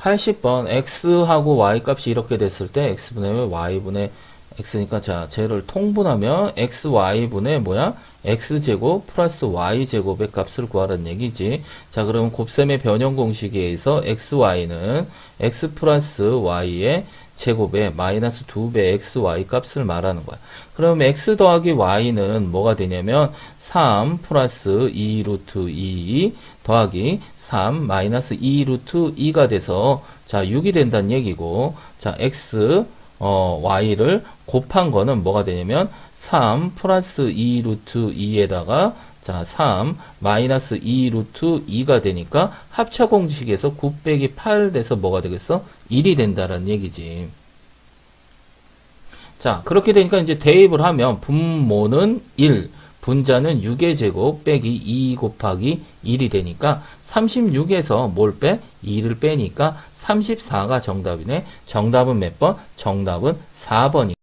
80번 x하고 y 값이 이렇게 됐을 때 x분의 y분의 x니까 자 쟤를 통분하면 xy분의 뭐야? X제곱 플러스 y제곱의 값을 구하라는 얘기지. 자 그러면 곱셈의 변형 공식에 의해서 xy는 x 플러스 y의 제곱에 마이너스 2배 xy 값을 말하는 거야. 그럼 x 더하기 y는 뭐가 되냐면 3 플러스 2 루트 2 더하기 3 마이너스 2 루트 2가 돼서 자 6이 된다는 얘기고 자 x 어, y를 곱한 거는 뭐가 되냐면 3 플러스 2 루트 2에다가 자, 3 마이너스 2 루트 2가 되니까 합차 공식에서 9 빼기 8 돼서 뭐가 되겠어? 1이 된다라는 얘기지. 자, 그렇게 되니까 이제 대입을 하면 분모는 1, 분자는 6의 제곱 빼기 2 곱하기 1이 되니까 36에서 뭘 빼? 2를 빼니까 34가 정답이네. 정답은 몇 번? 정답은 4번이.